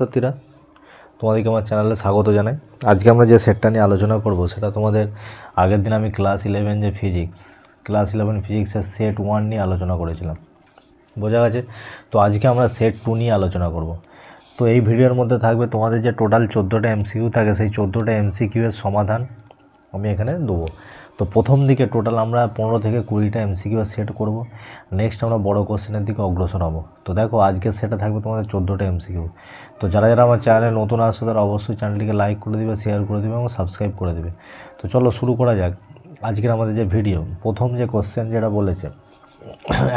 ছাত্রছাত্রীরা তোমাদেরকে আমার চ্যানেলে স্বাগত জানাই। আজকে আমরা যে সেটটা নিয়ে আলোচনা করব, সেটা তোমাদের আগের দিন আমি ক্লাস ইলেভেন যে ফিজিক্স ক্লাস ইলেভেন ফিজিক্সের সেট ওয়ান নিয়ে আলোচনা করেছিলাম। বোঝা গেছে? তো আজকে আমরা সেট টু নিয়ে আলোচনা করব। তো এই ভিডিওর মধ্যে থাকবে তোমাদের যে টোটাল চোদ্দোটা এমসিকিউ থাকে, সেই চোদ্দোটা এমসিকিউ এর সমাধান আমি এখানে দেবো। তো প্রথম দিকে টোটাল আমরা পনেরো থেকে কুড়িটা এমসিকিউ সেট করব। নেক্সট আমরা বড় কোশ্চেনের দিকে অগ্রসর হব। তো দেখো, আজকের সেটা থাকবে তোমাদের চোদ্দোটা এমসিকিউ তো যারা যারা আমার চ্যানেলে নতুন আসছে, তারা অবশ্যই চ্যানেলটিকে লাইক করে দিবে শেয়ার করে দেবে এবং সাবস্ক্রাইব করে দেবে। তো চলো শুরু করা যাক আজকের আমাদের যে ভিডিও প্রথম যে কোশ্চেন যেটা বলেছে,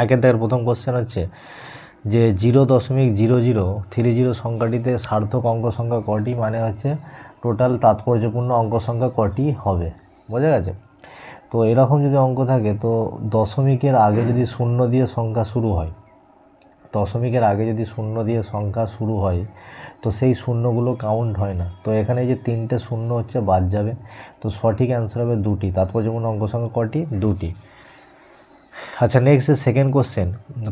একের থেকে প্রথম কোশ্চেন হচ্ছে যে জিরো দশমিক জিরো জিরো থ্রি জিরো সংখ্যাটিতে সার্থক অঙ্ক সংখ্যা কটি? মানে হচ্ছে টোটাল তাৎপর্যপূর্ণ অঙ্ক সংখ্যা কটি হবে? বোঝা গেছে? তো এরকম যদি অঙ্ক থাকে তো দশমিকের আগে যদি শূন্য দিয়ে সংখ্যা শুরু হয় দশমিকের আগে যদি শূন্য দিয়ে সংখ্যা শুরু হয় তো সেই শূন্যগুলো কাউন্ট হয় না। তো এখানে যে তিনটে শূন্য হচ্ছে বাদ যাবে। তো সঠিক অ্যান্সার হবে দুটি। তাৎপর্যপূর্ণ অঙ্ক সংখ্যা কটি? দুটি। আচ্ছা নেক্সট সেকেন্ড কোশ্চেন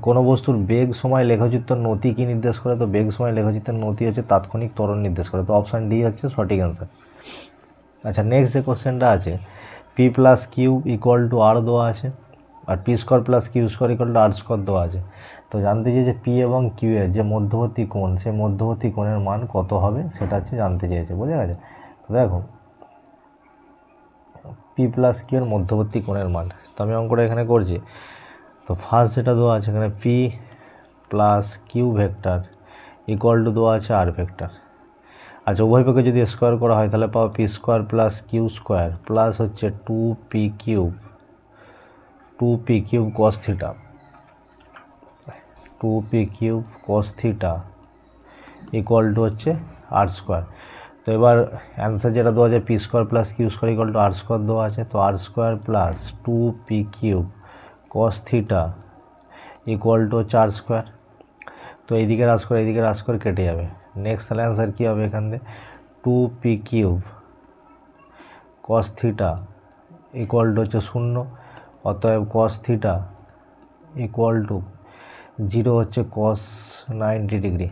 কোনো বস্তুর বেগ সময় লেখচিত্র নতি কী নির্দেশ করে? তো বেগ সময় লেখচিত্রের নতি হচ্ছে তাৎক্ষণিক ত্বরণ নির্দেশ করে। তো অপশান ডি হচ্ছে সঠিক অ্যান্সার আচ্ছা নেক্সট যে কোশ্চেনটা আছে P plus Q equal to R দেওয়া আছে আর P square plus Q square equal to R square দেওয়া আছে। তো জানতে যে পি এবং কিউ এর যে মধ্যবর্তী কোণ, সেই মধ্যবর্তী কোণের মান কত হবে সেটা হচ্ছে জানতে চেয়েছে বোঝা গেছে? তো দেখো পি প্লাস কিউ এর মধ্যবর্তী কোণের মান, তো আমি অঙ্কটা এখানে করছি। তো ফার্স্ট যেটা দেওয়া আছে এখানে P plus Q vector equal to দেওয়া আছে আর ভেক্টর আচ্ছা উভয় পক্ষে যদি স্কোয়ার করা হয়, তাহলে পাবো P square plus Q square plus হচ্ছে two P cube two P cube cos theta two P cube cos theta equal to হচ্ছে আর স্কোয়ার তো এবার অ্যান্সার যেটা দেওয়া আছে P square plus Q square equal to R square দেওয়া আছে, তো R square plus two P cube cos theta equal to হচ্ছে আর স্কোয়ার তো এইদিকে আর স্কোয়ার এইদিকে আর স্কোয়ার কেটে যাবে। নেক্সট তাহলে অ্যান্সার কী হবে এখান থেকে two P cube cos theta equal to হচ্ছে শূন্য, অতএব cos theta equal to zero হচ্ছে কস নাইনটি ডিগ্রি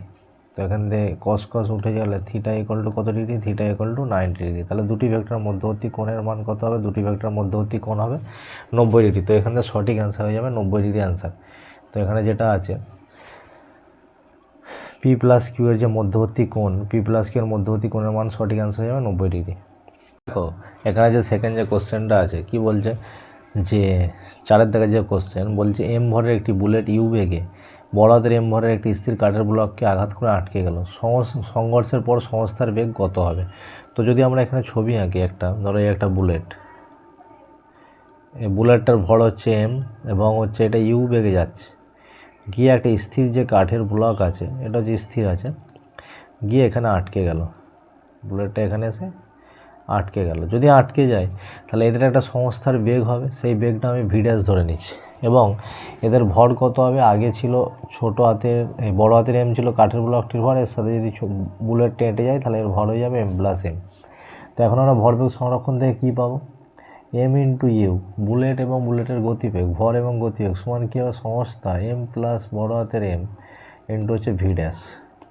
তো এখান থেকে কস কস উঠে গেলে থিটা ইকুয়াল টু কত degree theta equal to ninety degree তাহলে দুটি ভেক্টর মধ্যবর্তী কোণের মান কত হবে? দুটি ভেক্টর মধ্যবর্তী কোণ হবে নব্বই ডিগ্রি তো এখান থেকে সঠিক অ্যান্সার হয়ে যাবে নব্বই ডিগ্রি অ্যান্সার তো এখানে যেটা আছে পি প্লাস কিউ এর যে মধ্যবর্তী কোণ পি প্লাস কিউ এর মধ্যবর্তী কোণের মান সঠিক অ্যান্সার যাবে নব্বই ডিগ্রি দেখো, এখানে যে সেকেন্ড যে কোশ্চেনটা আছে, কি বলছে? যে চারের দিকে যে কোশ্চেন বলছে এম ভরের একটি বুলেট ইউ বেগে বড়দের এম ভরের একটি স্থির কাঠের ব্লককে আঘাত করে আটকে গেল। সংঘর্ষের পর সংস্থার বেগ কত হবে? তো যদি আমরা এখানে ছবি আঁকি একটা, ধরো একটা বুলেট এই বুলেটটার ভর হচ্ছে এম এবং হচ্ছে এটা ইউ বেগে যাচ্ছে। গিয়ে একটা স্থির যে কাঠের ব্লক আছে, এটা যে স্থির আছে, গিয়ে এখানে আটকে গেল। বুলেটটা এখানে এসে আটকে গেল। যদি আটকে যায়, তাহলে এদের একটা সংস্থার বেগ হবে। সেই বেগটা আমি ভিড্যাস ধরে নিচ্ছি। এবং এদের ভর কত হবে? আগে ছিল ছোট হাতের বড় হাতের এম ছিল কাঠের ব্লকটির ভর। এর সাথে যদি বুলেট টেঁটে যায়, তাহলে এর ভর হয়ে যাবে এম প্লাস এম তো এখন আমরা ভরবেগ সংরক্ষণ থেকে কী পাবো? এম ইন্টু ইউ বুলেট এবং বুলেটের গতিবেগ, ভর এবং গতিবেগ সমান কী হবে? সংস্থা এম প্লাস বড় হাতের এম ইন্টু হচ্ছে ভি ড্যাশ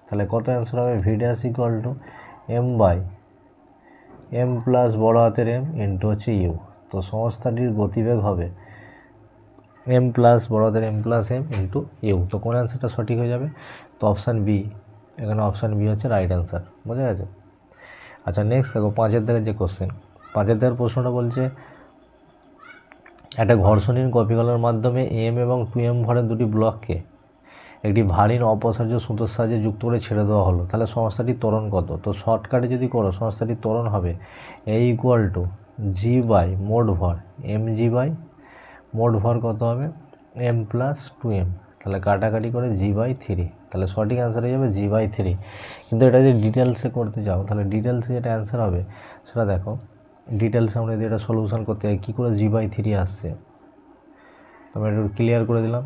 তাহলে কত অ্যান্সার হবে? V dash equal to M by M plus বড় হাতের এম ইন্টু হচ্ছে ইউ তো সংস্থাটির গতিবেগ হবে এম প্লাস বড় হাতের M plus M into U তো কোন অ্যান্সারটা সঠিক হয়ে যাবে? তো অপশান বি এখানে অপশান বি হচ্ছে রাইট অ্যান্সার বোঝা গেছে? আচ্ছা নেক্সট দেখো, পাঁচের দিকের যে কোশ্চেন পাঁচের দিকের প্রশ্নটা বলছে একটা ঘর্ষণীর কপিকলার মাধ্যমে এম এবং টু এম ভরের দুটি ব্লককে একটি ভারী অপসার্য সুতোর সাহায্যে যুক্ত করে ছেড়ে দেওয়া হলো। তাহলে সংস্থাটির ত্বরণ কত? তো শর্টকাটে যদি করো সংস্থাটির ত্বরণ হবে A equal to G by মোট ভর এম জি বাই মোট ভর কত হবে? এম প্লাস টু এম তাহলে কাটাকাটি করে জি বাই থ্রি তাহলে সঠিক অ্যান্সার হয়ে যাবে জি বাই থ্রি কিন্তু এটা যদি ডিটেলসে করতে যাও, তাহলে ডিটেলসে যেটা অ্যান্সার হবে, সেটা দেখো। ডিটেলসে আমরা যদি এটা সলিউশন করতে হয় কী করে জি বাই থ্রি আসছে? তো আমি একটু ক্লিয়ার করে দিলাম।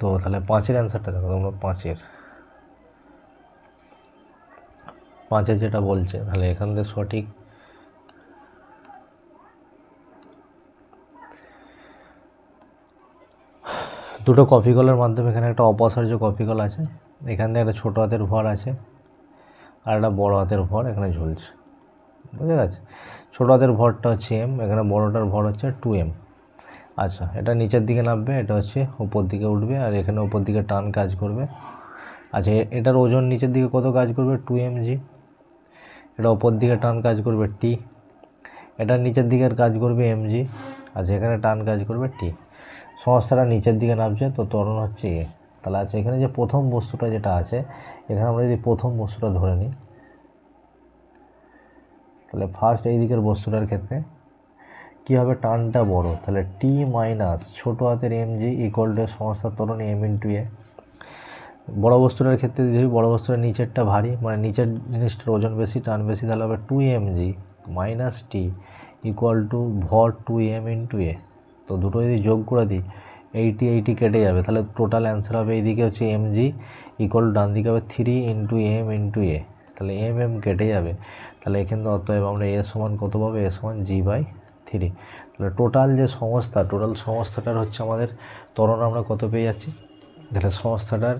তো তাহলে পাঁচের অ্যান্সারটা দেখো, তোমরা পাঁচের। পাঁচের যেটা বলছে, তাহলে এখান থেকে সঠিক। দুটো কপি কলের মাধ্যমে এখানে একটা অপসার্য কপি কল আছে। এখান থেকে একটা ছোটো হাতের ভর আছে, আর একটা বড় হাতের ভর এখানে ঝুলছে। বুঝে গেছে ছোটো হাতের ভরটা হচ্ছে এম এখানে বড়টার ভর হচ্ছে টু এম আচ্ছা এটা নিচের দিকে নামবে, এটা হচ্ছে উপর দিকে উঠবে, আর এখানে উপর দিকে টান কাজ করবে। আচ্ছা এটার ওজন নিচের দিকে কত কাজ করবে? টু এম জি এটা উপর দিকে টান কাজ করবে টি এটার নিচের দিকের কাজ করবে এম জি আচ্ছা এখানে টান কাজ করবে টি সমস্যাটা নিচের দিকে নামছে, তো ত্বরণ হচ্ছে এ তাহলে আচ্ছা এখানে যে প্রথম বস্তুটা যেটা আছে, এখানে আমরা যদি প্রথম বস্তুটা ধরে নিই তাহলে ফার্স্ট এই দিকের বস্তুটার ক্ষেত্রে কী হবে? টানটা বড়। তাহলে টি মাইনাস ছোটো হাতের এম জি ইকুয়াল টু সমস্যার ত্বরণ এম ইন্টু এ বড় বস্তুটার ক্ষেত্রে যদি বড় বস্তুটার নিচেরটা ভারী মানে নিচের জিনিসটার ওজন বেশি, টান বেশি, তাহলে হবে two m g minus t equal to ভর টু এম ইন্টু এ তো দুটো যদি যোগ করে দিই এইটি এইটি কেটে যাবে। তাহলে টোটাল অ্যান্সার হবে এইদিকে হচ্ছে এম জি ইকুয়াল ডান দিকে হবে three into m into a তাহলে এম এম কেটে যাবে। তাহলে এখানে অতএব আমরা এ সমান কত পাবো? এ সমান জি বাই থ্রি তাহলে টোটাল যে সংস্থা টোটাল সংস্থাটার হচ্ছে আমাদের ত্বরণ আমরা কত পেয়ে যাচ্ছি? তাহলে সংস্থাটার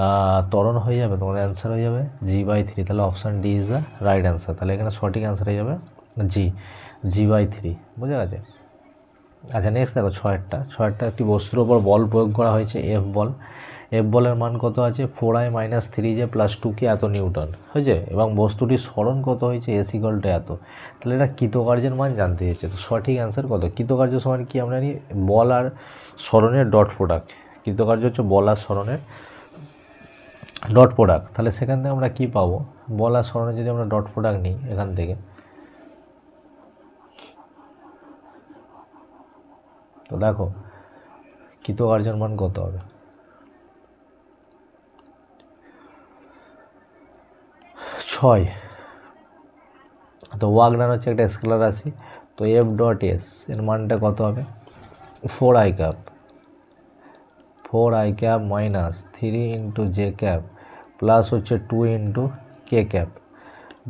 আহ, ত্বরণ হয়ে যাবে তোমাদের অ্যান্সার হয়ে যাবে জি বাই থ্রি তাহলে option d is the right answer তাহলে এখানে সঠিক অ্যান্সার হয়ে যাবে জি জি বাই থ্রি বুঝে গেছে? আচ্ছা নেক্সট দেখো ছয়েরটা। ছয়েরটা একটি বস্তুর ওপর বল প্রয়োগ করা হয়েছে এফ বল। এফ বলের মান কত আছে? Four i minus three j plus two k এত নিউটন। হয়েছে? এবং বস্তুটির স্মরণ কত হয়েছে? এস ইকলটা এত। তাহলে এটা কৃতকার্যের মান জানতে চেয়েছে তো সঠিক অ্যান্সার কত? কৃতকার্য সমান কি আমরা জানি? বল আর স্মরণের ডট প্রোডাক্ট কৃতকার্য হচ্ছে বল আর স্মরণের ডট প্রোডাক্ট তাহলে সেখান থেকে আমরা কি পাবো? বল আর স্মরণে যদি আমরা ডট প্রোডাক্ট নিই এখান থেকে। তো দেখো, কৃতকার্যের মান কত হবে? ছয়। তো ওয়াগনার হচ্ছে একটা স্কেলার রাশি। তো এফ ডট এস এর মানটা কত হবে? Four i cap four i cap minus three into j cap plus হচ্ছে two into k cap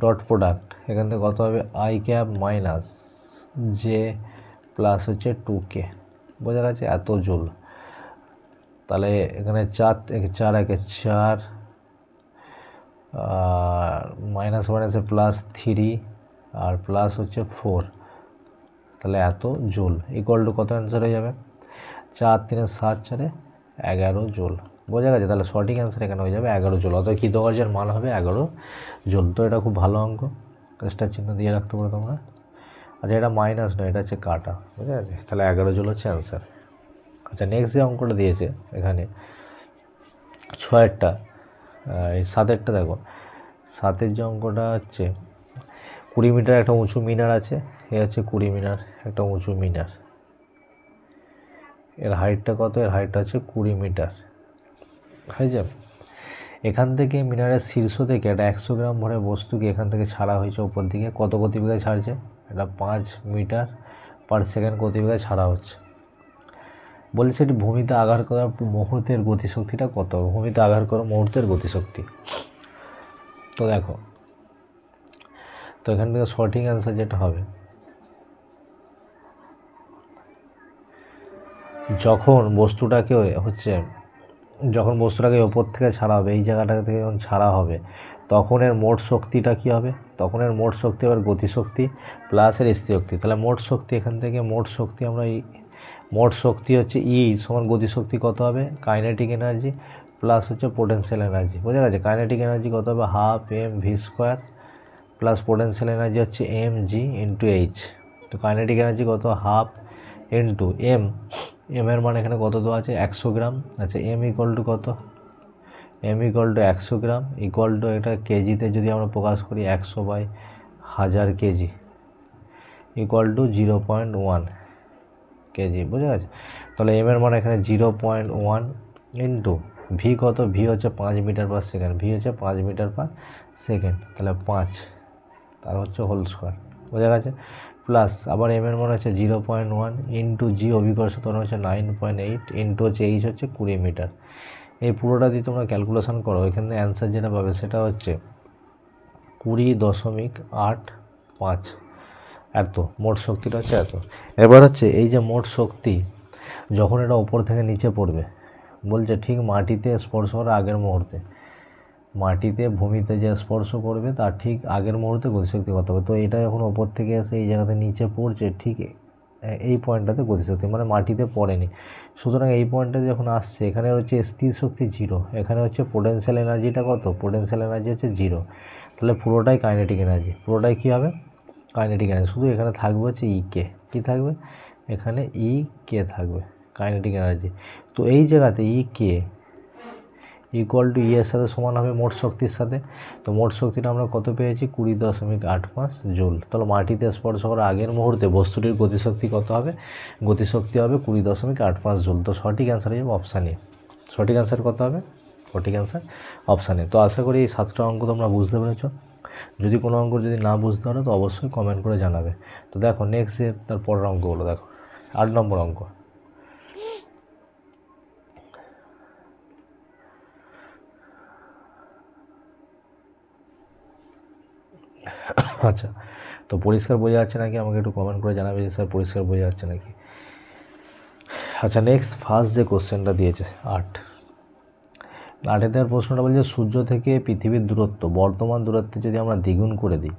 dot product এখান থেকে কত হবে? I cap minus j plus হচ্ছে টু কে বোঝা গেছে? এত জুল তাহলে এখানে চার চার, একে চার আর মাইনাস মাইনাসে প্লাস থ্রি আর প্লাস হচ্ছে ফোর তাহলে এত জুল ইকুয়াল টু কত অ্যান্সার হয়ে যাবে? চার তিনে সাত চারে এগারো জুল। বোঝা গেছে? তাহলে সঠিক অ্যান্সার এখানে হয়ে যাবে এগারো জুল। অর্থাৎ কৃতকার্যের মান হবে এগারো জুল। তো এটা খুব ভালো অঙ্ক। স্টার চিহ্ন দিয়ে রাখতে পারো তোমরা। আচ্ছা এটা মাইনাস নয়, এটা হচ্ছে কাটা। বুঝা গেছে? তাহলে এগারো জুল হচ্ছে অ্যান্সার আচ্ছা নেক্সট যে অঙ্কটা দিয়েছে এখানে, ছয়েরটা। এই সাতেরটা দেখো। সাতের যে অঙ্কটা হচ্ছে, কুড়ি মিটার একটা উঁচু মিনার আছে, এ হচ্ছে কুড়ি মিনার একটা উঁচু মিনার। এর হাইটটা কত? এর হাইটটা হচ্ছে কুড়ি মিটার। হয়ে যাবে? এখান থেকে মিনারের শীর্ষ থেকে একটা একশো গ্রাম ভরে বস্তুকে এখান থেকে ছাড়া হয়েছে ওপর দিকে। কত গতিবেগে ছাড়ছে? এটা পাঁচ মিটার পার সেকেন্ড গতিবেগে ছাড়া হচ্ছে। বলছে এটি ভূমিতে আঘাত করার মুহূর্তের গতিশক্তিটা কত? ভূমিতে আঘাত করার মুহূর্তের গতিশক্তি। তো দেখো, তো এখান থেকে সঠিক অ্যান্সার যেটা হবে, যখন বস্তুটাকে হচ্ছে, যখন বস্তুটাকে ওপর থেকে ছাড়া হবে, এই জায়গাটা থেকে যখন ছাড়া হবে তখন এর মোট শক্তিটা কী হবে? তখন এর মোট শক্তি আবার গতিশক্তি প্লাস এর স্থিতিশক্তি তাহলে মোট শক্তি এখান থেকে, মোট শক্তি আমরা এই মোট শক্তি হচ্ছে ই সমান গতিশক্তি কত হবে? কাইনেটিক এনার্জি প্লাস হচ্ছে পোটেনশিয়াল এনার্জি বোঝা গেছে? কাইনেটিক এনার্জি কত হবে? Half m v square plus potential energy হচ্ছে এম জি ইন্টু এইচ তো কাইনেটিক এনার্জি কত? হাফ ইন্টু এম এম এর মান এখানে কত দেওয়া আছে? একশো গ্রাম। আচ্ছা এম ইকুয়াল টু কত? এম ইকুয়াল টু একশো গ্রাম। ইকুয়াল টু এটা কেজিতে যদি আমরা প্রকাশ করি, একশো বাই হাজার kg equal to zero point one kg, বুঝে গেছে? তাহলে এম এর মান এখানে zero point one into v কত? ভি হচ্ছে পাঁচ মিটার পার সেকেন্ড ভি হচ্ছে পাঁচ মিটার পার সেকেন্ড তাহলে পাঁচ, তার হচ্ছে হোল স্কোয়ার বোঝা গেছে? প্লাস আবার এম এর মান হচ্ছে zero point one into g অভিকর্ষ তখন হচ্ছে নাইন পয়েন্ট এইট ইন্টু হচ্ছে এইচ হচ্ছে কুড়ি মিটার। এই পুরোটা দিয়ে তোমরা ক্যালকুলেশন করো, এখানে অ্যান্সার যেটা পাবে সেটা হচ্ছে কুড়ি দশমিক আট পাঁচ। এত, মোট শক্তিটা হচ্ছে এত। এবার হচ্ছে এই যে মোট শক্তি, যখন এটা ওপর থেকে নিচে পড়বে, বলছে ঠিক মাটিতে স্পর্শ করার আগের মুহূর্তে। মাটিতে ভূমিতে যে স্পর্শ করবে, তার ঠিক আগের মুহূর্তে গতিশক্তি কত হবে। তো এটা যখন ওপর থেকে এসে এই জায়গাতে নিচে পড়ছে, ঠিক এই পয়েন্টটাতে গতিশক্তি মানে মাটিতে পড়েনি। সুতরাং এই পয়েন্টটা যখন আসছে, এখানে হচ্ছে স্থির শক্তি জিরো, এখানে হচ্ছে পোটেনশিয়াল এনার্জিটা কত? পোটেনশিয়াল এনার্জি হচ্ছে জিরো। তাহলে পুরোটাই কাইনেটিক এনার্জি পুরোটাই কী হবে? কাইনেটিক এনার্জি শুধু এখানে থাকবে হচ্ছে ই কে কী থাকবে? এখানে ই কে থাকবে কাইনেটিক এনার্জি তো এই জায়গাতে ই কে ইকুয়াল টু ই এর সাথে সমান হবে মোট শক্তির সাথে। তো মোট শক্তিটা আমরা কত পেয়েছি? কুড়ি দশমিক আট পাঁচ জুল। তাহলে মাটিতে স্পর্শ করার আগের মুহূর্তে বস্তুটির গতিশক্তি কত হবে? গতিশক্তি হবে কুড়ি দশমিক আট পাঁচ জুল। তো সঠিক অ্যান্সার হয়ে যাবে অপশানে সঠিক অ্যান্সার কত হবে? সঠিক অ্যান্সার অপশানে তো আশা করি এই সাতটা অঙ্ক তোমরা বুঝতে পেরেছ। যদি কোনো অঙ্ক যদি না বুঝতে পারো, তো অবশ্যই কমেন্ট করে জানাবে। তো দেখো নেক্সট যে তার পরের অঙ্কগুলো দেখো। আট নম্বর অঙ্ক। আচ্ছা তো পরিষ্কার বোঝা যাচ্ছে নাকি? আমাকে একটু কমেন্ট করে জানাবে যে স্যার পরিষ্কার বোঝা যাচ্ছে নাকি? আচ্ছা নেক্সট ফার্স্ট যে কোশ্চেনটা দিয়েছে, আট। দেওয়ার প্রশ্নটা বলছে সূর্য থেকে পৃথিবীর দূরত্ব, বর্তমান দূরত্বে যদি আমরা দ্বিগুণ করে দিই,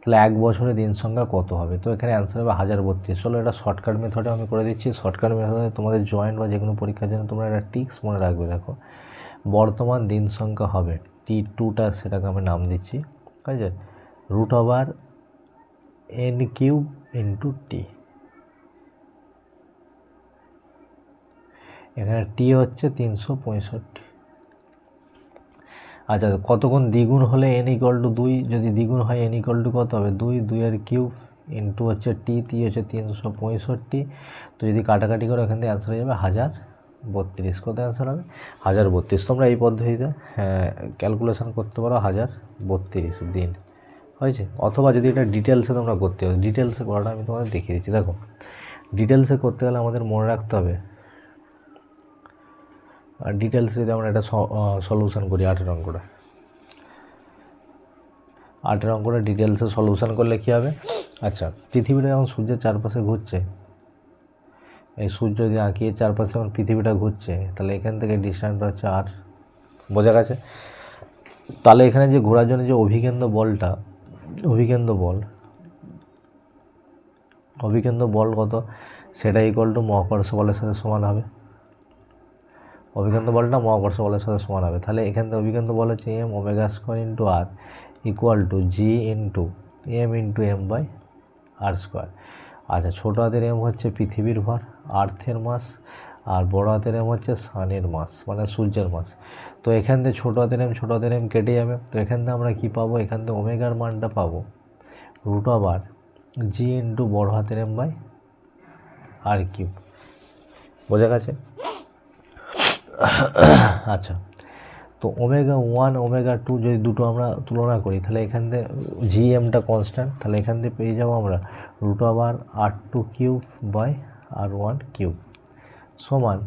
তাহলে এক বছরে দিন সংখ্যা কত হবে? তো এখানে অ্যান্সার হবে হাজার বত্রিশ। চলো এটা শর্টকাট মেথডে আমি করে দিচ্ছি। শর্টকাট মেথডে তোমাদের জয়েন্ট বা যে কোনো পরীক্ষার জন্য তোমরা একটা টিক্স মনে রাখবে, দেখো। বর্তমান দিন সংখ্যা হবে টি টুটা সেটাকে আমি নাম দিচ্ছি। ঠিক আছে? Root over n cube into t এখানে টি হচ্ছে তিনশো পঁয়ষট্টি। আচ্ছা কতক্ষণ দ্বিগুণ হলে এন ইকুয়াল টু দুই? যদি দ্বিগুণ হয় এন ইকুয়াল টু কত হবে? দুই দুইয়ের কিউব ইন্টু হচ্ছে টি টি হচ্ছে তিনশো পঁয়ষট্টি। তো যদি কাটাকাটি করে, এখান থেকে অ্যান্সার হয়ে যাবে হাজার বত্রিশ। কত অ্যান্সার হবে? হাজার বত্রিশ। তোমরা এই পদ্ধতিতে ক্যালকুলেশন করতে পারো হাজার বত্রিশ দিন। হয়েছে? অথবা যদি এটা ডিটেলসে তোমরা করতে পারো ডিটেলসে করাটা আমি তোমাদের দেখিয়ে দিচ্ছি। দেখো ডিটেলসে করতে গেলে আমাদের মনে রাখতে হবে আর ডিটেলসে যদি আমরা এটা সলিউশন করি আটের অঙ্কটা আটের অঙ্কটা ডিটেলসে সলিউশন করলে কী হবে? আচ্ছা পৃথিবীটা যখন সূর্যের চারপাশে ঘুরছে, এই সূর্য যদি আঁকিয়ে চারপাশে যখন পৃথিবীটা ঘুরছে, তাহলে এখান থেকে ডিস্ট্যান্সটা হচ্ছে আর বোঝা গেছে? তাহলে এখানে যে ঘোরার জন্য যে অভিকেন্দ্র বলটা, অভিকেন্দ্র বল অভিকেন্দ্র বল কত? সেটা ইকুয়াল টু মহাকর্ষ বলের সাথে সমান হবে। অভিকেন্দ্র বলটা মহাকর্ষ বলের সাথে সমান হবে। তাহলে এখান থেকে অভিকেন্দ্র বল হচ্ছে m omega square into r equal to g into m into m by r square আচ্ছা ছোটো হাতের এম হচ্ছে পৃথিবীর ভর আর্থের মাস আর বড় হাতের এম হচ্ছে সানের মাস মানে সূর্যের মাস তো এখান থেকে ছোটো হাতের এম ছোটো হাতের এম কেটে যাবে। তো এখান থেকে আমরা কী পাবো? এখান থেকে ওমেগার মানটা পাবো। রুট ওভার জি ইন্টু বড় হাতের এম বাই আর কিউব বোঝা গেছে? আচ্ছা। তো ওমেগা ওয়ান, ওমেগা টু যদি দুটো আমরা তুলনা করি, তাহলে এখান থেকে জি এমটা কনস্ট্যান্ট তাহলে এখান থেকে পেয়ে যাব আমরা root over r two cube by r one cube সমান।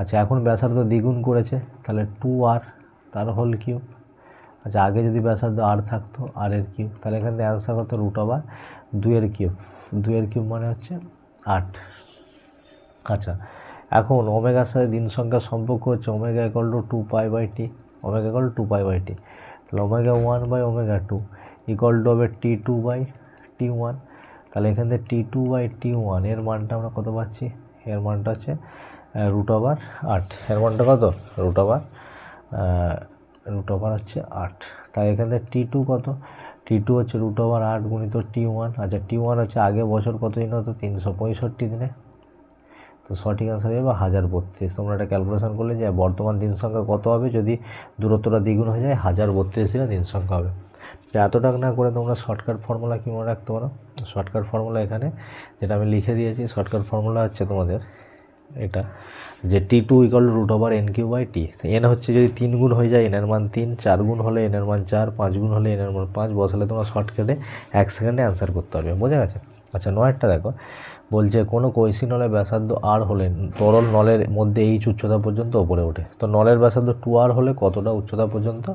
আচ্ছা এখন ব্যাসার্ধ দ্বিগুণ করেছে, তাহলে টু আর তার হোল কিউব আচ্ছা আগে যদি ব্যাসার্ধ আর থাকতো আর এর কিউব তাহলে এখান থেকে অ্যান্সার হতো রুট ওভার দুইয়ের কিউব দুইয়ের কিউব মানে হচ্ছে আট। আচ্ছা এখন ওমেগার সাথে দিন সংখ্যার সম্পর্ক হচ্ছে omega equal to two pi by t omega equal to two pi by t omega one by omega two equal to হবে t two by t one তাহলে এখান থেকে টি টু বাই টি ওয়ানের মানটা আমরা কত পাচ্ছি? এর মানটা হচ্ছে রুট ওভার আট। এর মানটা কত? রুট ওভার রুট ওভার হচ্ছে আট। তাই এখান থেকে টি টু কত? টি টু হচ্ছে রুট ওভার আট গুণিত টি ওয়ান আচ্ছা টি ওয়ান হচ্ছে আগে বছর কত দিন হতো? তিনশো পঁয়ষট্টি দিনে। তো সঠিক অ্যান্সার হবে হাজার বত্রিশ। তোমরা এটা ক্যালকুলেশন করলে যে বর্তমান দিন সংখ্যা কত হবে? যদি দূরত্বটা দ্বিগুণ হয়ে যায়, হাজার বত্রিশ দিনে দিন সংখ্যা হবে। এতটা না করে তোমরা শর্টকাট ফর্মুলা কী মনে রাখতে পারো? শর্টকাট ফর্মুলা এখানে যেটা আমি লিখে দিয়েছি শর্টকাট ফর্মুলা হচ্ছে তোমাদের এটা যে t two equal root over n q by t n হচ্ছে যদি তিন গুণ হয়ে যায় এনের মান তিন, চার গুণ হলে এনের মান চার, পাঁচ গুণ হলে এনের মান পাঁচ, বসালে তোমরা শর্টকাটে এক সেকেন্ডে অ্যান্সার করতে পারবে। বোঝা গেছে? আচ্ছা নয়েরটা দেখো। বলছে, কোনো কৈশি নলের ব্যাসার্ধ আর হলে তরল নলের মধ্যে এইচ উচ্চতা পর্যন্ত ওপরে ওঠে। তো নলের ব্যাসার্ধ টু আর হলে কতটা উচ্চতা পর্যন্ত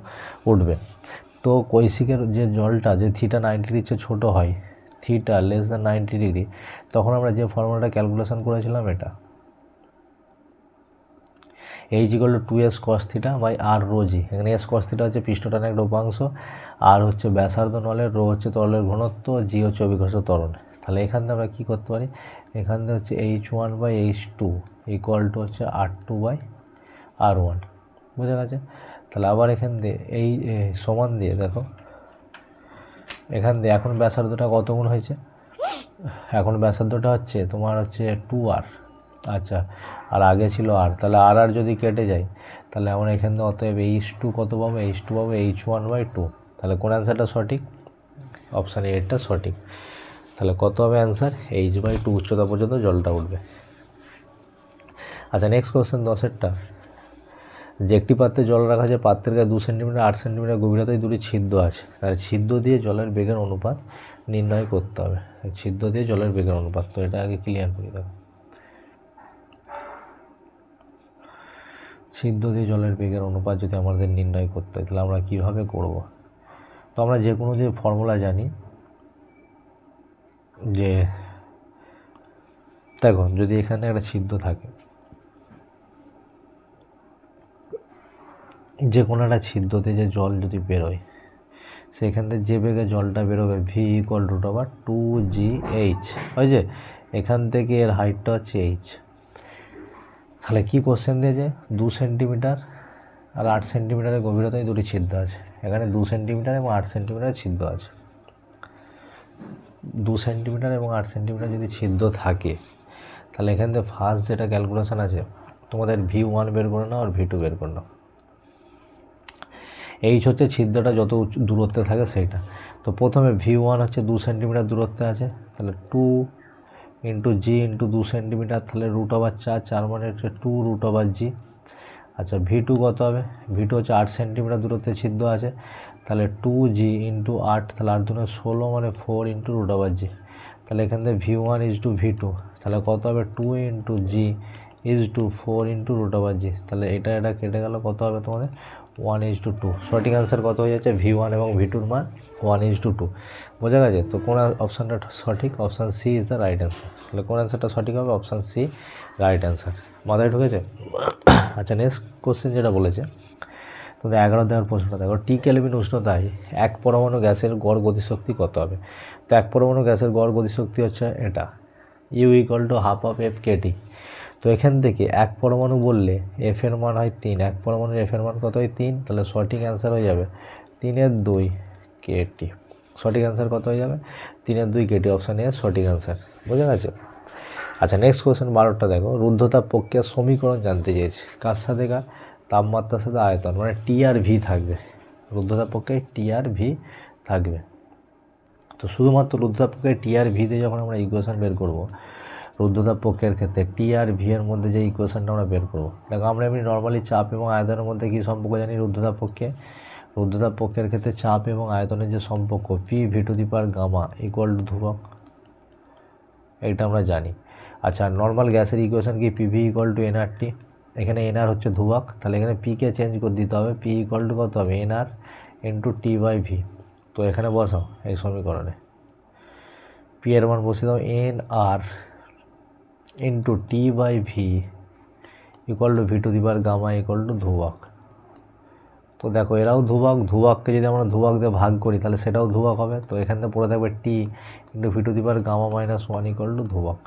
উঠবে? তো কৈশিকের যে জলটা, যে থিটা নাইনটি ডিগ্রির চেয়ে ছোটো হয় theta less than ninety degree তখন আমরা যে ফর্মুলাটা ক্যালকুলেশন করেছিলাম এটা h equal to two s cos theta by r rho g এখানে এস কস থিটা হচ্ছে পৃষ্ঠটানের একটা উপাংশ আর হচ্ছে ব্যাসার্ধ নলের রো হচ্ছে তরলের ঘনত্ব জি হচ্ছে অভিকর্ষ ত্বরণ। তাহলে এখান থেকে আমরা কী করতে পারি? এখান থেকে হচ্ছে h one by h two equal to হচ্ছে r two by r one বুঝা গেছে? তাহলে আবার এখান দিয়ে এই সমান দিয়ে দেখো। এখান দিয়ে এখন ব্যাসার্ধটা কত গুণ হয়েছে? এখন ব্যাসার্ধটা হচ্ছে তোমার হচ্ছে টু আর আচ্ছা আর আগে ছিল আর তাহলে আর আর যদি কেটে যায়, তাহলে আমরা এখান থেকে অতএব এইচ টু কত পাবো? এইচ টু পাবো এইচ ওয়ান বাই টু তাহলে কোন অ্যান্সারটা সঠিক? অপশান এরটা সঠিক। তাহলে কত হবে অ্যান্সার এইচ বাই টু উচ্চতা পর্যন্ত জলটা উঠবে। আচ্ছা নেক্সট কোশ্চেন দশেরটা। যে একটি পাত্রে জল রাখা আছে, পাত্রের গায়ে দু সেন্টিমিটার আট সেন্টিমিটার গভীরতায় দুটি ছিদ্র আছে। তাহলে ছিদ্র দিয়ে জলের বেগের অনুপাত নির্ণয় করতে হবে। ছিদ্র দিয়ে জলের বেগের অনুপাত। তো এটা আগে ক্লিয়ার করি দেখো ছিদ্র দিয়ে জলের বেগের অনুপাত যদি আমাদের নির্ণয় করতে হয়, তাহলে আমরা কীভাবে করব? তো আমরা যে কোনো যে ফর্মুলা জানি যে দেখো যদি এখানে একটা ছিদ্র থাকে, যে কোনো একটা ছিদ্রতে যে জল যদি বেরোয়, সেখান থেকে যে বেগে জলটা বেরোবে v equal root over two g h ওই যে, এখান থেকে এর হাইটটা হচ্ছে এইচ তাহলে কী কোশ্চেন দিয়েছে? দু সেন্টিমিটার আর আট সেন্টিমিটারের গভীরতায় দুটি ছিদ্র আছে। এখানে দু সেন্টিমিটার এবং আট সেন্টিমিটারের ছিদ্র আছে। দু সেন্টিমিটার এবং আট সেন্টিমিটার যদি ছিদ্র থাকে, তাহলে এখান থেকে ফার্স্ট যেটা ক্যালকুলেশান আছে, তোমাদের ভি ওয়ান বের করে নাও আর ভি টু বের করে নাও। এইচ হচ্ছে ছিদ্রটা যত দূরত্বে থাকে সেইটা। তো প্রথমে ভি ওয়ান হচ্ছে দু সেন্টিমিটার দূরত্বে আছে, তাহলে টু ইন্টু জি ইন্টু দু সেন্টিমিটার তাহলে রুট ওভার চার চার মানে হচ্ছে টু রুট ওভার জি আচ্ছা ভি টু কত হবে? ভি টু হচ্ছে আট সেন্টিমিটার দূরত্বে ছিদ্র আছে। তাহলে টু জি ইন্টু আট তাহলে আট দুনে ষোলো মানে four into root over g তাহলে এখান থেকে v one is to v two তাহলে কত হবে two into g is to four into root over g তাহলে এটা এটা কেটে গেল, কত হবে তোমাদের? ওয়ান ইজ টু টু সঠিক অ্যান্সার কত হয়ে যাচ্ছে? ভি ওয়ান এবং ভি টুর মান ওয়ান ইজ টু টু বোঝা গেছে? তো কোন অপশানটা সঠিক? Option c is the right answer তাহলে কোন অ্যান্সারটা সঠিক হবে? অপশান সি রাইট অ্যান্সার মাথায় ঢুকেছে? আচ্ছা নেক্সট কোশ্চেন যেটা বলেছে তোমাদের এগারো দেওয়ার প্রশ্নটা দেখো টি কেলভিন উষ্ণতায় এক পরমাণু গ্যাসের গড় গতিশক্তি কত হবে? তো এক পরমাণু গ্যাসের গড় গতিশক্তি হচ্ছে এটা u equal to half of f kt তো এখান থেকে এক পরমাণু বললে এফ এর মান হয় তিন, এক পরমাণুর এফ এর মান কত হয় তিন? তাহলে সঠিক অ্যান্সার হয়ে যাবে তিনের দুই কেটি সঠিক অ্যান্সার কত হয়ে যাবে? তিনের দুই কেটি অপশান এ সঠিক অ্যান্সার বোঝা গেছে? আচ্ছা নেক্সট কোয়েশ্চেন বারোটা দেখো, রুদ্ধতাপ প্রক্রিয়ার সমীকরণ জানতে চেয়েছি। কার সাথে কার? তাপমাত্রার সাথে আয়তন মানে টি আর ভি থাকবে। রুদ্ধতাপ প্রক্রিয়ায় টি আর ভি থাকবে। তো শুধুমাত্র রুদ্ধতাপ প্রক্রিয়ায় টি আর ভিতে যখন আমরা ইকুয়েশন বের করব রুদ্ধতাপ প্রক্রিয়ার ক্ষেত্রে টি আর ভি এর মধ্যে যে ইকুয়েশনটা আমরা বের করব, দেখো আমরা এমনি নর্মালি চাপ এবং আয়তনের মধ্যে কী সম্পর্ক জানি রুদ্ধতাপ প্রক্রিয়ায় রুদ্ধতাপ প্রক্রিয়ার ক্ষেত্রে চাপ এবং আয়তনের যে সম্পর্ক P V to the power gamma equal to ধ্রুবক, এটা আমরা জানি। আচ্ছা নর্মাল গ্যাসের ইকুয়েশন কি? পিভি ইকুয়াল টু এনআরটি এখানে এনআর হচ্ছে ধ্রুবক, তাহলে এখানে পিকে চেঞ্জ করে দিতে হবে। পি ইকুয়াল টু কত? হবে nr into t by v তো এখানে বসাও এই সমীকরণে। পি এর মান বসিয়ে দাও n r into t by v equal to v to the power gamma equal to ধ্রুবক। তো দেখো, এরাও ধ্রুবক, ধ্রুবককে যদি আমরা ধ্রুবক দিয়ে ভাগ করি, তাহলে সেটাও ধ্রুবক হবে। তো এখান থেকে পড়ে থাকবে t into v to the power gamma minus one equal to ধ্রুবক।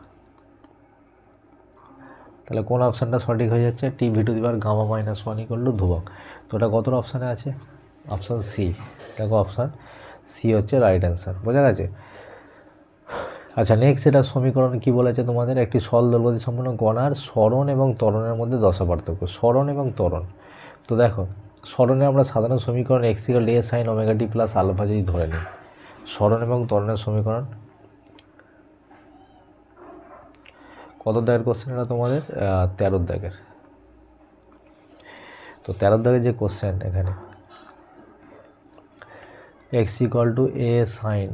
তাহলে কোন অপশানটা সঠিক হয়ে যাচ্ছে? T v to the power gamma minus one equal to ধ্রুবক। তো ওটা কত অপশানে আছে? অপশান সি দেখো অপশান। সি হচ্ছে রাইট অ্যান্সার বোঝা গেছে? আচ্ছা নেক্সট এটা সমীকরণ কি বলেছে তোমাদের? একটি সল দোলগতি সম্পন্ন কণার স্মরণ এবং ত্বরণের মধ্যে দশা পার্থক্য। স্মরণ এবং ত্বরণ। তো দেখো, স্মরণে আমরা সাধারণ সমীকরণ x equal a sine omega t plus alpha যদি ধরে নিই, স্মরণ এবং ত্বরণের সমীকরণ কত দাগের কোশ্চেন এটা তোমাদের তেরো দাগের তো তেরো দাগের যে কোশ্চেন এখানে x equal to a sine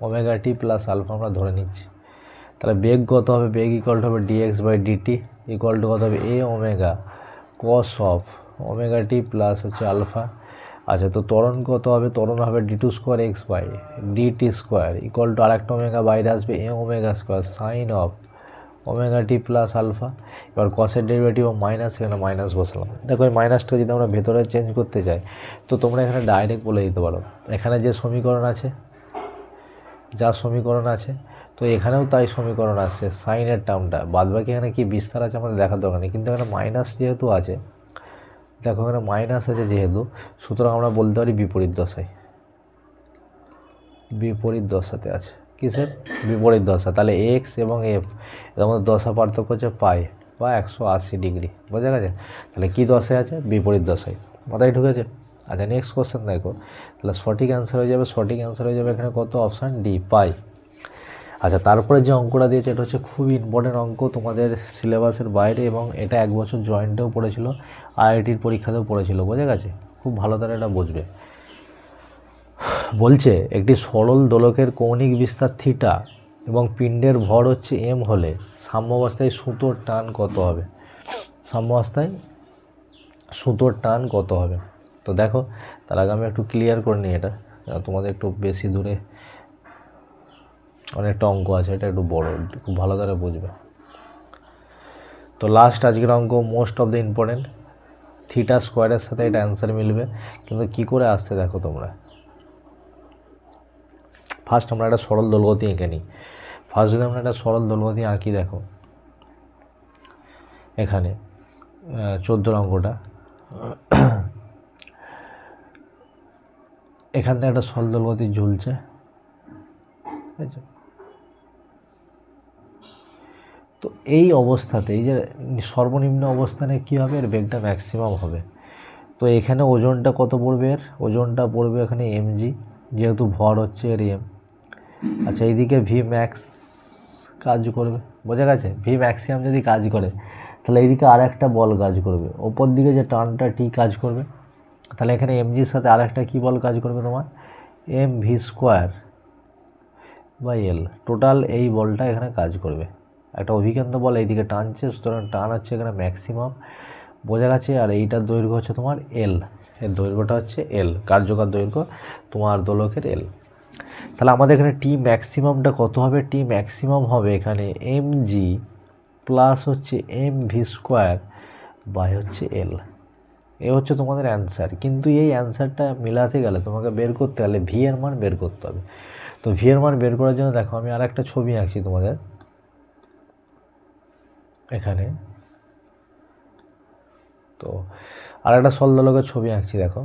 omega t plus alpha আমরা ধরে নিচ্ছি। তাহলে বেগ কত হবে? বেগ ইকুয়াল টু হবে dx by dt equal to কত হবে? A omega cos of omega t plus হচ্ছে আলফা আচ্ছা তো ত্বরণ কত হবে? ত্বরণ হবে d two square x by dt square equal to আরেকটা ওমেগা বাইরে আসবে a omega square sine of omega t plus alpha এবার কসের ডেরিভেটিভ মাইনাস এখানে মাইনাস বসালাম। দেখো এই মাইনাসটা যদি আমরা ভেতরে চেঞ্জ করতে চাই, তো তোমরা এখানে ডাইরেক্ট বলে দিতে পারো। এখানে যে সমীকরণ আছে, যা সমীকরণ আছে, তো এখানেও তাই সমীকরণ আসছে সাইনের টার্মটা বাদবাকি এখানে কি বিস্তার আছে আমাদের দেখার দরকার নেই, কিন্তু এখানে মাইনাস যেহেতু আছে, দেখো এখানে মাইনাস আছে যেহেতু, সুতরাং আমরা বলতে পারি বিপরীত দশায়। বিপরীত দশাতে আছে। কিসের? বিপরীত দশা। তাহলে এক্স এবং এফ এর মধ্যে দশা পার্থক্য হচ্ছে পাই বা একশো আশি ডিগ্রি। বোঝা গেছে? তাহলে কী দশায় আছে? বিপরীত দশায়। মাথায় ঢুকেছে? আচ্ছা নেক্সট কোশ্চেন দেখো। তাহলে সঠিক অ্যান্সার হয়ে যাবে, সঠিক অ্যান্সার হয়ে যাবে এখানে কত? অপশান ডি পাই। আচ্ছা তারপরে যে অঙ্কটা দিয়েছে, এটা হচ্ছে খুব ইম্পর্টেন্ট অঙ্ক তোমাদের সিলেবাসের বাইরে এবং এটা এক বছর জয়েন্টেও পড়েছিল আইআইটির পরীক্ষাতেও পড়েছিল। বোঝা গেছে? খুব ভালো তারা এটা বুঝবে। বলছে, একটি সরল দোলকের কৌণিক বিস্তার থিটা এবং পিণ্ডের ভর হচ্ছে এম হলে সাম্যাবস্থায় সুতোর টান কত হবে? সাম্যাবস্থায় সুতোর টান কত হবে? তো দেখো, তার আগে আমি একটু ক্লিয়ার করে নিই এটা। তোমাদের একটু বেশি দূরে অনেকটা অঙ্ক আছে, এটা একটু বড়, খুব ভালো করে বুঝবে। তো লাস্ট আজকের অঙ্ক most of the important theta স্কোয়ারের সাথে এটা অ্যান্সার মিলবে। কিন্তু কি করে আসছে দেখো তোমরা? ফার্স্ট আমরা একটা সরল দোলগতি এঁকে নিই। ফার্স্ট যদি আমরা একটা সরল দোলগতি আঁকি, দেখো। এখানে চোদ্দোর অঙ্কটা। এখান থেকে একটা সরল দোলগতি ঝুলছে। ঠিক আছে তো এই অবস্থাতে, এই যে সর্বনিম্ন অবস্থানে কী হবে? এর বেগটা ম্যাক্সিমাম হবে। তো এখানে ওজনটা কত পড়বে এর? ওজনটা পড়বে এখানে এমজি যেহেতু ভর হচ্ছে এর এম আচ্ছা এইদিকে ভি ম্যাক্স কাজ করবে। বোঝা গেছে? ভি ম্যাক্সিমাম যদি কাজ করে, তাহলে এইদিকে আর একটা বল কাজ করবে। ওপর দিকে যে টার্নটা টি কাজ করবে, তাহলে এখানে এমজির সাথে আর একটা কী বল কাজ করবে তোমার? M v square by l total এই বলটা এখানে কাজ করবে। একটা অভিকেন্দ্র বল এইদিকে টানছে, সুতরাং টান হচ্ছে এখানে ম্যাক্সিমাম বোঝা গেছে? আর এইটার দৈর্ঘ্য হচ্ছে তোমার এল এর দৈর্ঘ্যটা হচ্ছে এল কার্যকর দৈর্ঘ্য তোমার দোলকের এল তাহলে আমাদের এখানে টি ম্যাক্সিমামটা কত হবে? টি ম্যাক্সিমাম হবে এখানে এম জি প্লাস হচ্ছে এম ভি স্কোয়ার বাই হচ্ছে এল এ হচ্ছে তোমাদের অ্যান্সার কিন্তু এই অ্যান্সারটা মেলাতে গেলে তোমাকে বের করতে গেলে ভি এর মান বের করতে হবে। তো ভি এর মান বের করার জন্য দেখো, আমি আর একটা ছবি আঁকছি তোমাদের। এখানে। তো আর একটা সলদলকের ছবি আঁকছি, দেখো।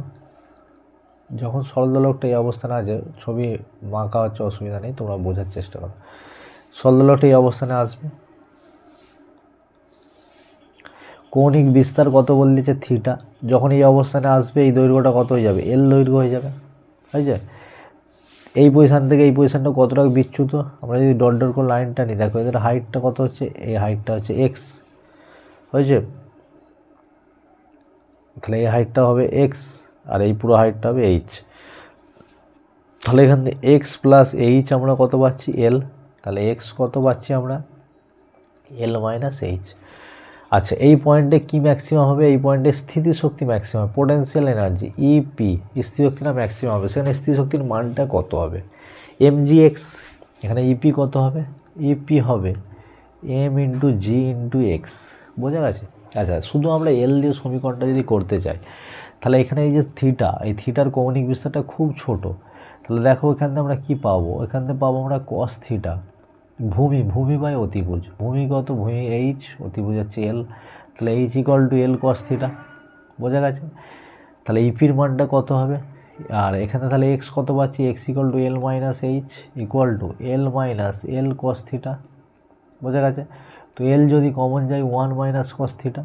যখন সলদলকটা এই অবস্থানে আছে, ছবি মাঁকা হচ্ছে, অসুবিধা নেই, তোমরা বোঝার চেষ্টা করো। সলদলকটা এই অবস্থানে আসবে। কৌণিক বিস্তার কত বল দিচ্ছে থিটা। যখন এই অবস্থানে আসবে, এই দৈর্ঘ্যটা কত হয়ে যাবে? এল দৈর্ঘ্য হয়ে যাবে। হয়েছে? এই পজিশান থেকে এই পজিশানটা কতটা বিচ্যুত? আমরা যদি ডট ডট করে লাইনটা নিই, দেখো এদের হাইটটা কত হচ্ছে? এই হাইটটা হচ্ছে এক্স হয়েছে? তাহলে এই হাইটটা হবে এক্স আর এই পুরো হাইটটা হবে এইচ তাহলে এখান থেকে এক্স প্লাস এইচ আমরা কত পাচ্ছি? এল তাহলে এক্স কত পাচ্ছি আমরা? এল মাইনাস এইচ আচ্ছা এই পয়েন্টে কি ম্যাক্সিমাম হবে? এই পয়েন্টে স্থিতিশক্তি ম্যাক্সিমাম পোটেন্সিয়াল এনার্জি ইপি স্থিতিশক্তিটা ম্যাক্সিমাম হবে। সেখানে স্থিতিশক্তির মানটা কত হবে? এমজি এক্স এখানে ইপি কত হবে? ইপি হবে m into g into x বোঝা গেছে? আচ্ছা শুধু আমরা এল দিয়ে সমীকরণটা যদি করতে চাই তাহলে এখানে এই যে থিটা এই থিটার কৌণিক বিস্তারটা খুব ছোট। তাহলে দেখো এখান থেকে আমরা কী পাবো? এখান থেকে পাবো আমরা কস থিটা ভূমি ভূমি বাই অতিভুজ। ভূমিগত ভূমি এইচ অতিভুজ হচ্ছে এল তাহলে h equal to l cos theta বোঝা গেছে? তাহলে ইপির মানটা কত হবে? আর এখানে তাহলে এক্স কত পাচ্ছি? X equal to l minus h equal to l minus l cos theta বোঝা গেছে? তো এল যদি কমন যায় ওয়ান মাইনাস কস থিটা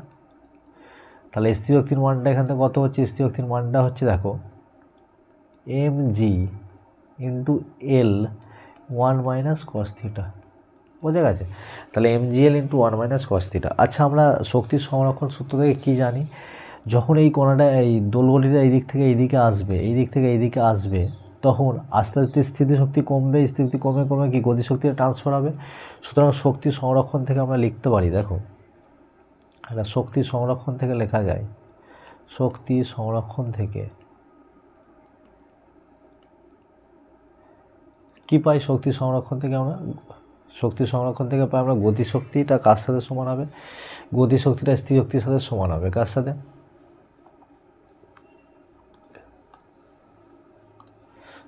তাহলে স্থিরশক্তির মানটা এখান থেকে কত হচ্ছে? স্থিরশক্তির মানটা হচ্ছে দেখো m g into l one minus cos বোঝা গেছে? তাহলে m g l into one minus cos আচ্ছা আমরা শক্তির সংরক্ষণ সূত্র থেকে কী জানি? যখন এই কোনাটা এই দোলগলিটা এই দিক থেকে এই দিকে আসবে, এই দিক থেকে এই দিকে আসবে, তখন আস্তে আস্তে স্থিতিশক্তি কমবে, স্থিতি কমে কমে কি গতিশক্তিটা ট্রান্সফার হবে? সুতরাং শক্তি সংরক্ষণ থেকে আমরা লিখতে পারি, দেখো। এটা শক্তি সংরক্ষণ থেকে লেখা যায়। শক্তি সংরক্ষণ থেকে। কি পাই শক্তি সংরক্ষণ থেকে আমরা? শক্তি সংরক্ষণ থেকে পাই আমরা গতিশক্তিটা কার সাথে সমান হবে? গতিশক্তিটা স্থির শক্তির সাথে সমান হবে কার সাথে?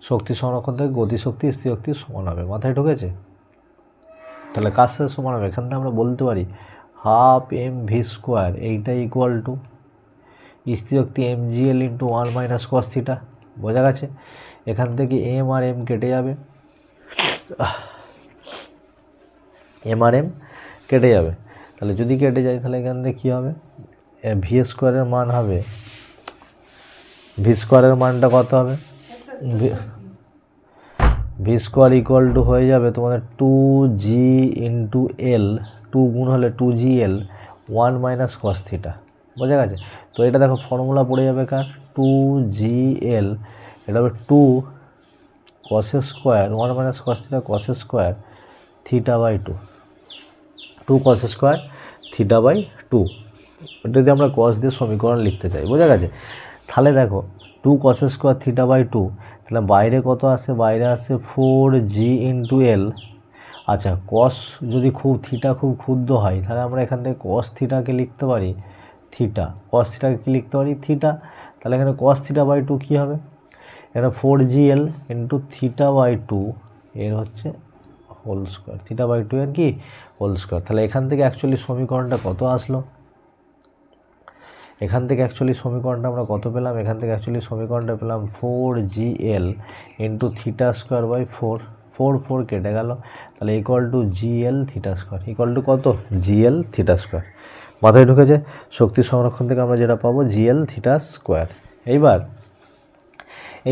শক্তি সংরক্ষণ থেকে গতিশক্তি শক্তির সমান হবে। মাথায় ঢুকেছে? তাহলে কার সাথে সমান হবে? এখান থেকে আমরা বলতে পারি হাফ এম ভি স্কোয়ার এইটা equal to স্থিরশক্তি m g l into one minus cos theta বোঝা গেছে? এখান থেকে এম আর এম কেটে যাবে। এম আর এম কেটে যাবে। তাহলে যদি কেটে যায়, তাহলে এখান থেকে কী হবে? ভি স্কোয়ারের মান হবে। ভি স্কোয়ারের মানটা কত হবে? ভি স্কোয়ার ইকুয়াল টু হয়ে যাবে তোমাদের two g into l two গুণ হলে two g l one minus cos theta বোঝা গেছে? তো এটা দেখো ফর্মুলা পড়ে যাবে কার? টু জি এল এটা হবে two cos square one minus cos theta cos square theta by two two cos square theta by two যদি আমরা কস দিয়ে সমীকরণ লিখতে চাই, বোঝা গেছে? তাহলে দেখো two cos square theta by two তাহলে বাইরে কত আসে? বাইরে আসে ফোর জি ইন্টু এল আচ্ছা কস যদি খুব থিটা খুব ক্ষুদ্র হয়, তাহলে আমরা এখান থেকে কস থিটাকে লিখতে পারি? থিটা কস থিটাকে কী লিখতে পারি? থিটা তাহলে এখানে কস থিটা বাই টু কী হবে? এখানে four g l into theta by two এর হচ্ছে whole square theta by two এর কি? হোল স্কোয়ার তাহলে এখান থেকে অ্যাকচুয়ালি সমীকরণটা কত আসলো? এখান থেকে অ্যাকচুয়ালি সমীকরণটা আমরা কত পেলাম? এখান থেকে অ্যাকচুয়ালি সমীকরণটা পেলাম four g l into theta square by four four four কেটে গেল। তাহলে equal to g l theta square equal to কত? জি এল থিটা স্কোয়ার মাথায় ঢুকেছে? শক্তি সংরক্ষণ থেকে আমরা যেটা পাবো? জি এল থিটা স্কোয়ার এইবার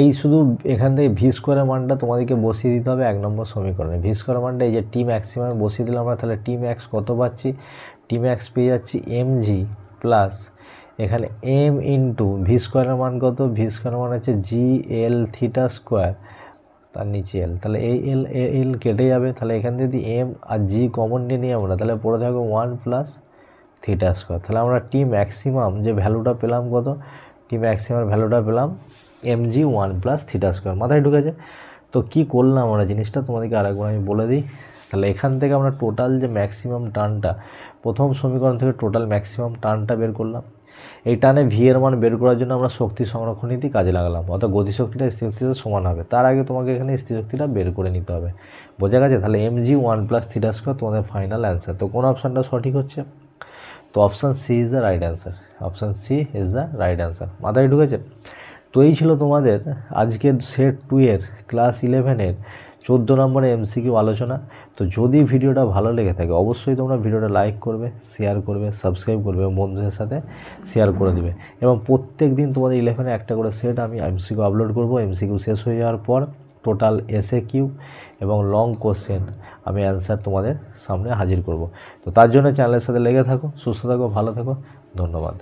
এই শুধু এখান থেকে ভি স্কোয়ারের মানটা তোমাদেরকে বসিয়ে দিতে হবে এক নম্বর সমীকরণে। ভি স্কোয়ারের মানটা এই যে টি ম্যাক্সিমাম বসিয়ে দিলাম আমরা, তাহলে টি ম্যাক্স কত পাচ্ছি? টি ম্যাক্স পেয়ে যাচ্ছি এম জি প্লাস এখানে এম ইন্টু ভি স্কোয়ারের মান কত? ভি স্কোয়ারের মান হচ্ছে জি এল থিটা স্কোয়ার তার নিচে এল তাহলে এই এল এল কেটে যাবে। তাহলে এখানে যদি এম আর জি কমন নিয়ে নিই আমরা, তাহলে পড়ে থাকবে ওয়ান প্লাস থিটা স্কোয়ার তাহলে আমরা টি ম্যাক্সিমাম যে ভ্যালুটা পেলাম কত? টি ম্যাক্সিমাম ভ্যালুটা পেলাম m g one plus theta square মাথায় ঢুকেছে? তো কি করলাম আমরা জিনিসটা? তোমাদেরকে আরেকবার আমি বলে দিই। তাহলে এখান থেকে আমরা টোটাল যে ম্যাক্সিমাম টানটা, প্রথম সমীকরণ থেকে টোটাল ম্যাক্সিমাম টানটা বের করলাম। এই টানে ভি এর মান বের করার জন্য আমরা শক্তি সংরক্ষণ নীতি কাজে লাগালাম, অর্থাৎ গতিশক্তিটা, স্থিরশক্তিটা সমান হবে। তার আগে তোমাকে এখানে স্থিরশক্তিটা বের করে নিতে হবে। বোঝা গেছে? তাহলে m g one plus theta square তোমাদের ফাইনাল অ্যান্সার তো কোন অপশানটা সঠিক হচ্ছে? তো option c is the right answer option c is the right answer মাথায় ঢুকেছে? তো এই ছিল তোমাদের আজকের সেট টু এর ক্লাস ইলেভেনের চোদ্দ নম্বরে এমসিকিউ আলোচনা। তো যদি ভিডিওটা ভালো লেগে থাকে, অবশ্যই তোমরা ভিডিওটা লাইক করবে শেয়ার করবে সাবস্ক্রাইব করবে বন্ধুদের সাথে শেয়ার করে দিবে। এবং প্রত্যেক দিন তোমাদের ইলেভেনে একটা করে সেট আমি এমসিকিউ আপলোড করব। এমসিকিউ শেষ হয়ে যাওয়ার পর টোটাল এসএ কিউ এবং লং কোশ্চেন আমি অ্যান্সার তোমাদের সামনে হাজির করব। তো তার জন্য চ্যানেলের সাথে লেগে থাকো, সুস্থ থাকো, ভালো থাকো, ধন্যবাদ।